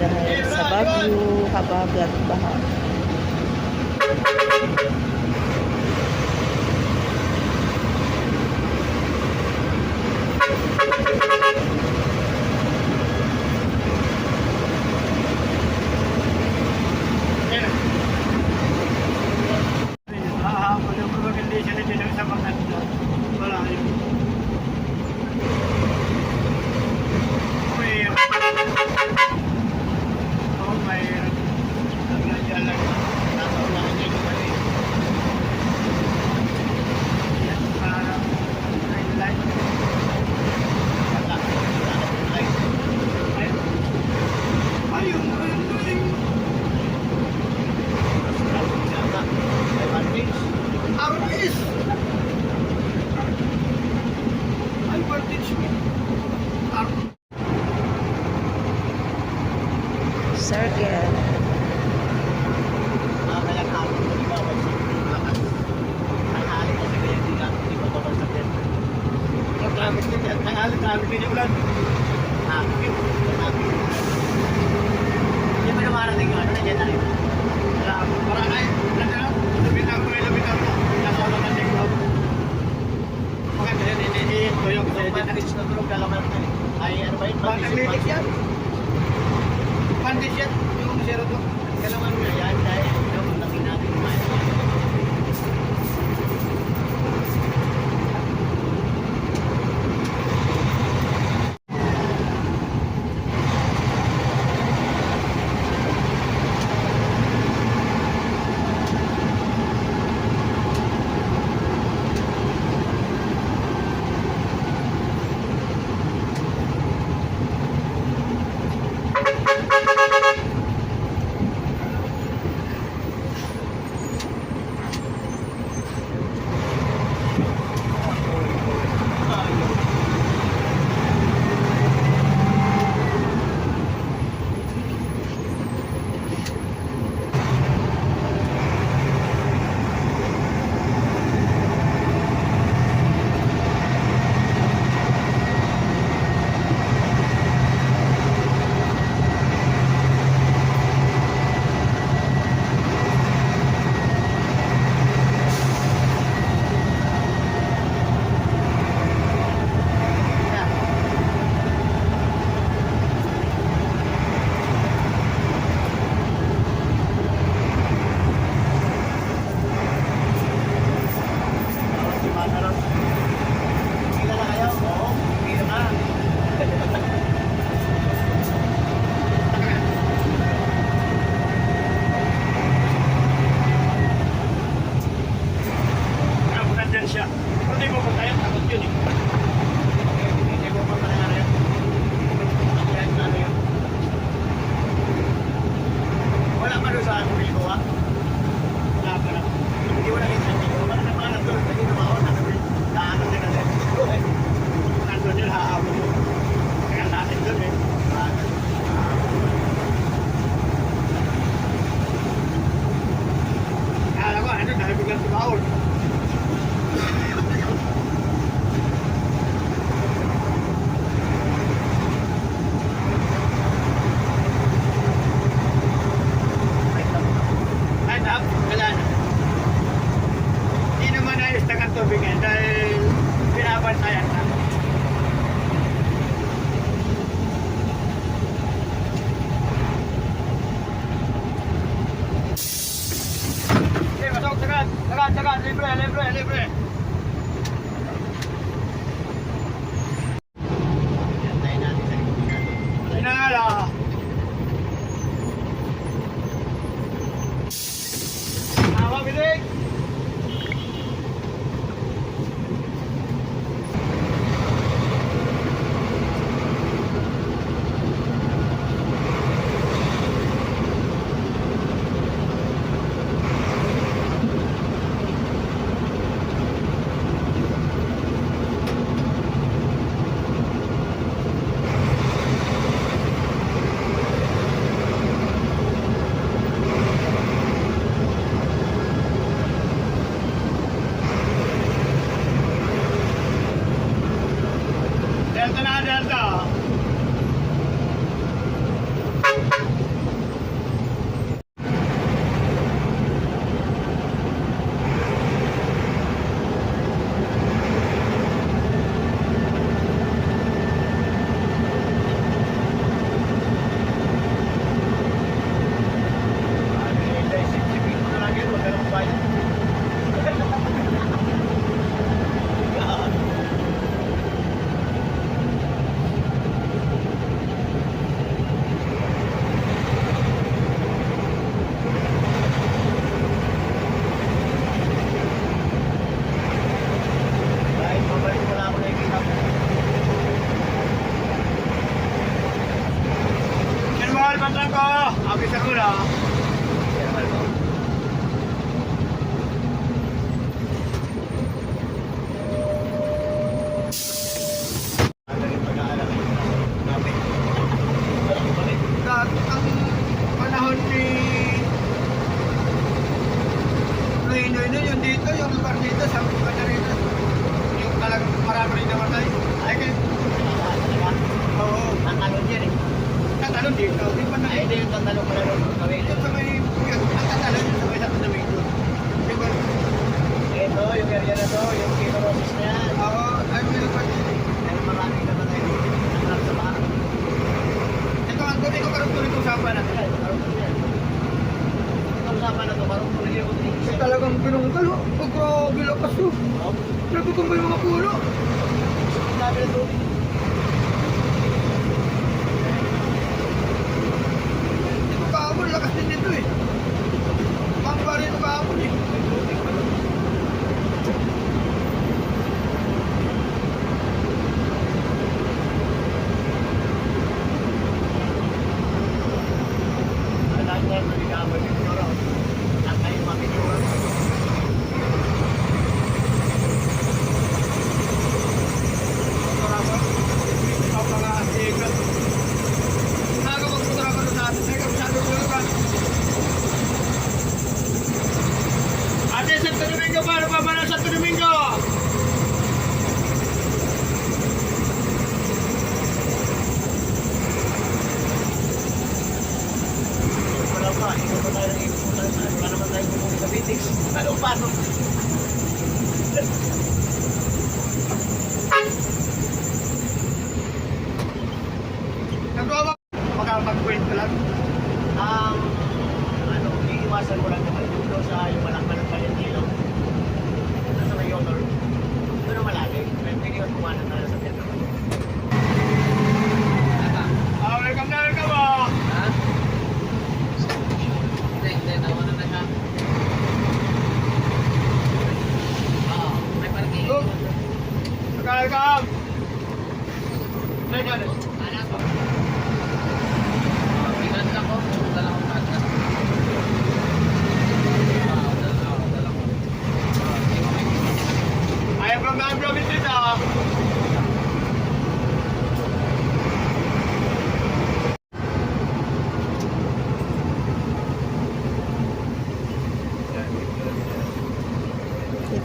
dahil sa bagyo, habag at baha. bago rin ko ah. Wala pa na. Hindi wala libre. Eh talagang binungkal ho. Pag grabe lakas ho. Grabe kong ba mga pulo? Sabi na tubig.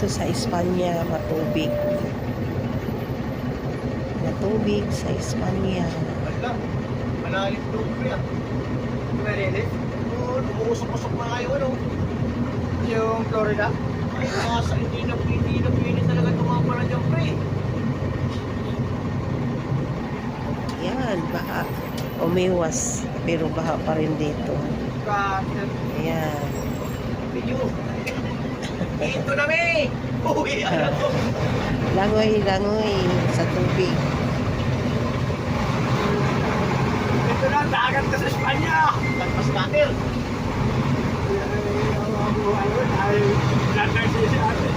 dito sa Espanya matubig. Matubig sa Espanya. Malalim to kaya merelit umuusok-usok na kayo ano. Yung Florida? Ay mga sa hindi na hindi na pili talaga tumama tumapala dyan pre. Yan baka umiwas pero baha pa rin dito. Ayan. Video. Dito na may! Uwi, langoy, langoy sa tubig. Dito na, dagat ka sa Espanya! Lagpas natin! Ay, ay, ay, ay, ay, ay, ay, ay, ay, ay,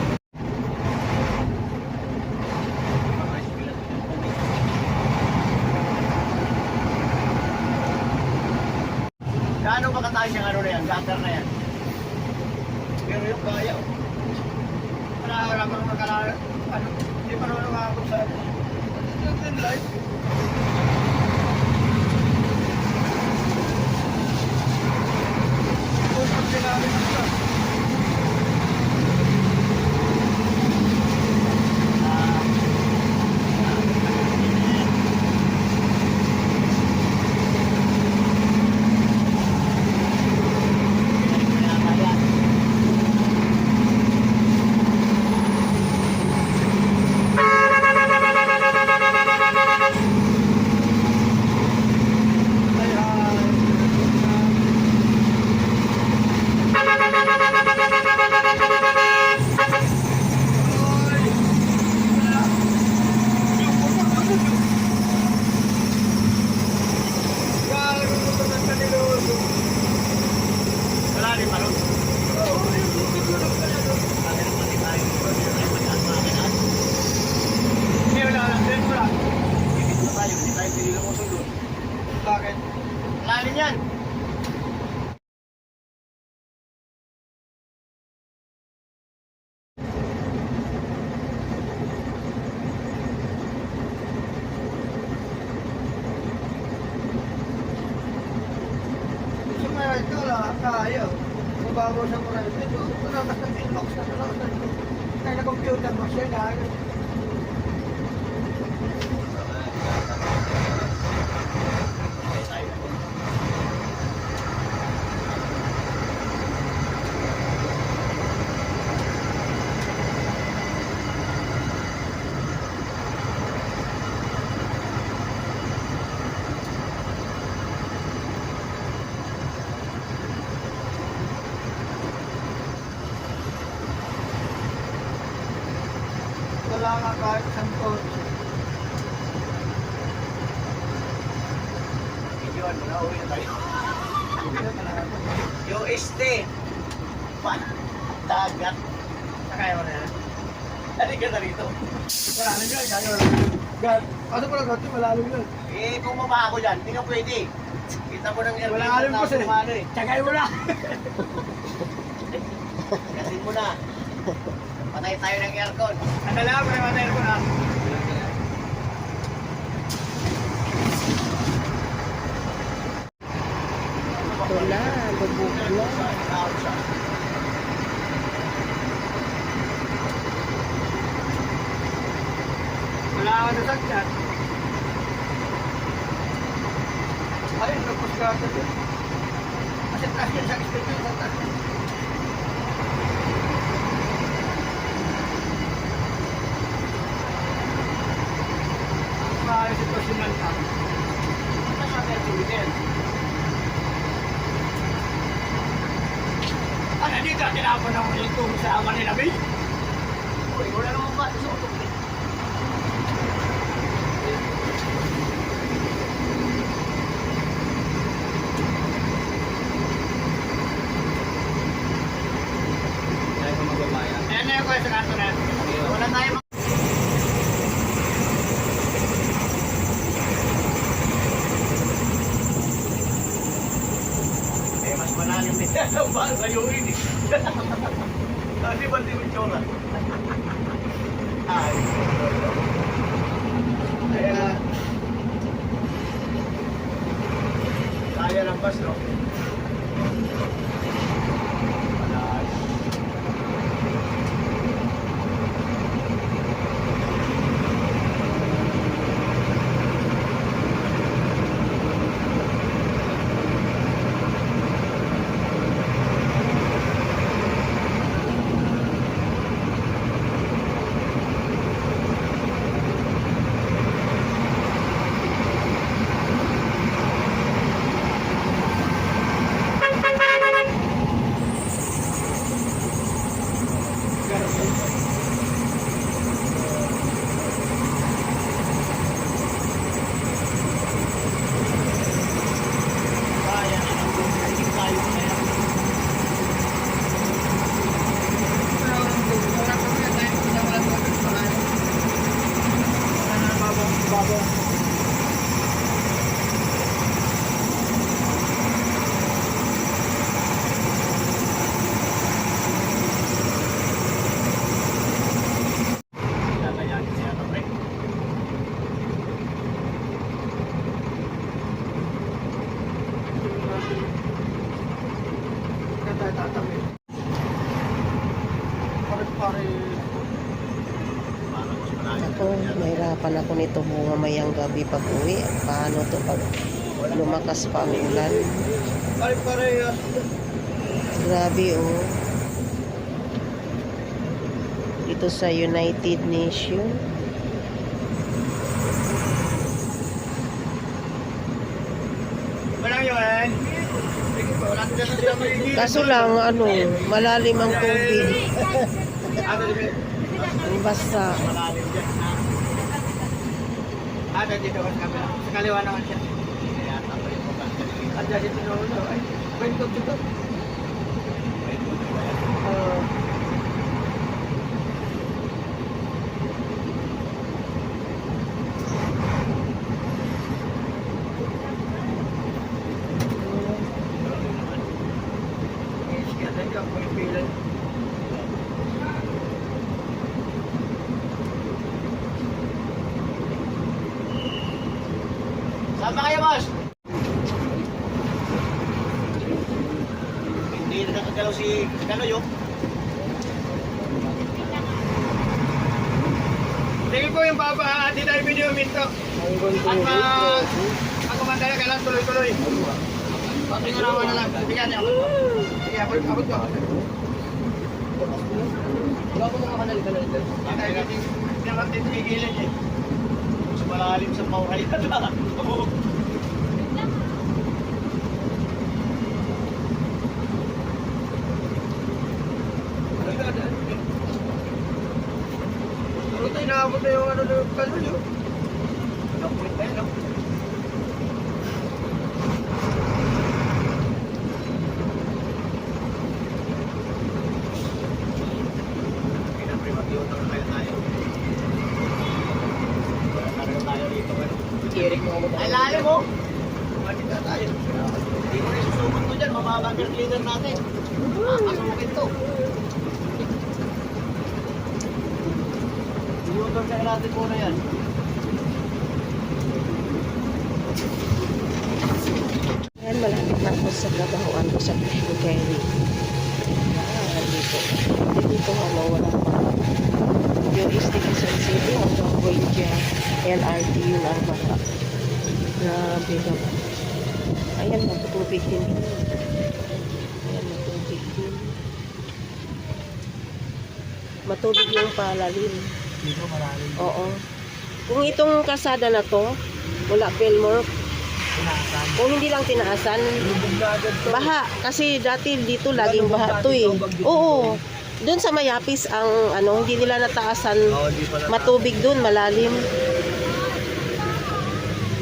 UST. Pa. Dagat. Nakaya mo na yan. Ano ka na rito? Malalim yun, wala. God. Kaso pala kotse, malalim yun. Eh, kung mababa ako dyan, hindi ka pwede. Kita mo ng aircon. Malalim na kasi. sumano eh. Tsagay mo na. Kasi mo na. Patay tayo ng aircon. Andala ako na matay ko na. Wala, lubog na. Wala ako sa sakyan. Ayun, tapos ka ata dun. Kasi taas yun sa speaker sa taas. Maayos sitwasyon lang ka. Ano dito? Tinapon ako yung tubo sa Manila Bay. Uy, wala naman ba? Sa utok eh. Kwento sa kanto na Bravo. Gabi pag uwi. Paano to pag lumakas pa ang ulan? Grabe oh. Ito sa United Nation. Walang yun. Sige po, wala na sila magigil. Kaso lang, ano, malalim ang tubig. Ano Ano dito sa kamera? Sa kaliwa naman siya. Kaya tapos yung mga At dito ulo. Ay. Uh, Saan ba kayo, boss? Hindi na nakagalaw si Kaloy, oh. Sige po yung baba, ati tayo video minto. At ma... Ako mandala ka lang, tuloy-tuloy. Naman na lang. Sige, ate, abot ko. Sige, abot, ko. Wala ko mga kanal ka lang. Patay ka, hindi naman titigilin eh. Mas malalim sa pauhay na. Ano tayo naabot na yung ano yung kalul yun? Nakulit na yun, no? Pinaprematiyo na kaya tayo. Wala talaga tayo dito, ano? Kirik mo ako Ay, lalim mo! Bakit na tayo? Hindi mo na isusubot to dyan, ang leader natin. Makakasukin to. Inutor ka natin muna yan. Yan, malapit na ako sa trabahoan ko sa Ferry. Ah, dito. Dito, ano, wala pa. Yung East Quezon City, hanggang Buendia, LRT, yun ang baka. Grabe naman. Ayan, matutubig din. Ayan, Matubig yung palalim. Dito maraming Oo. Kung itong kasada na to, mula Pelmore, pinaasan. kung hindi lang tinaasan. Baha, kasi dati dito laging baha to eh. Oo. Doon sa Mayapis ang ano, hindi nila nataasan matubig doon, malalim.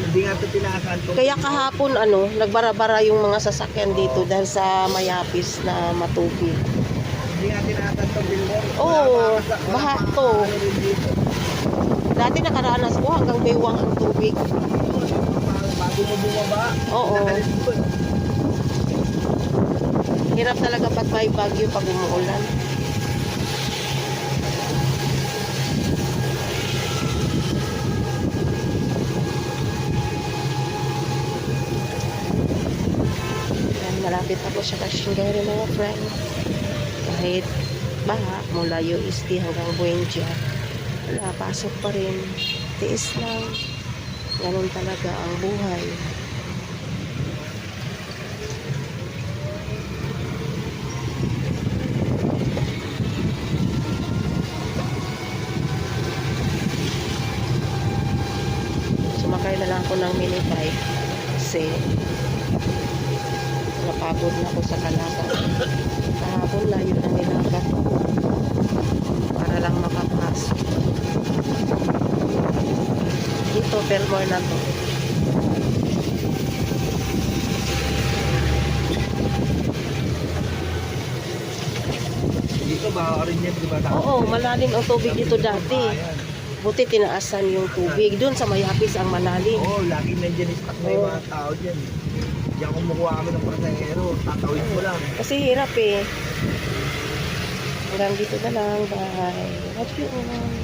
Hindi nga ito pinaasan to. Kaya kahapon ano, nagbara-bara yung mga sasakyan dito dahil sa Mayapis na matubig. Hindi nga tinaasan to, Bilmer. Oo, baha to. Dati nakaranas ko hanggang baywang ang tubig. Bago mo bumaba. Oo. ko. Hirap talaga pag may bagyo pag umuulan. Malapit ako sa Kashingari mga friend. Kahit baha mula UST hanggang Buendia, wala, pasok pa rin. Tiis lang. Ganun talaga ang buhay. Sumakay na lang ako ng mini bike kasi napagod na ako sa kalakad. Kahapon layo ng nilakad ko para lang makapasok. Dito, Belmore na to. Dito ba rin yan, di ba? Oo, malalim ang tubig dito dati. Buti tinaasan yung tubig. Doon sa Mayapis ang malalim. Oo, lagi nandiyan stock na yung mga tao dyan. Diyan kumukuha kami ng pasahero, tatawid mo lang. Kasi hirap eh. Hanggang dito na lang. Bye. Love you all.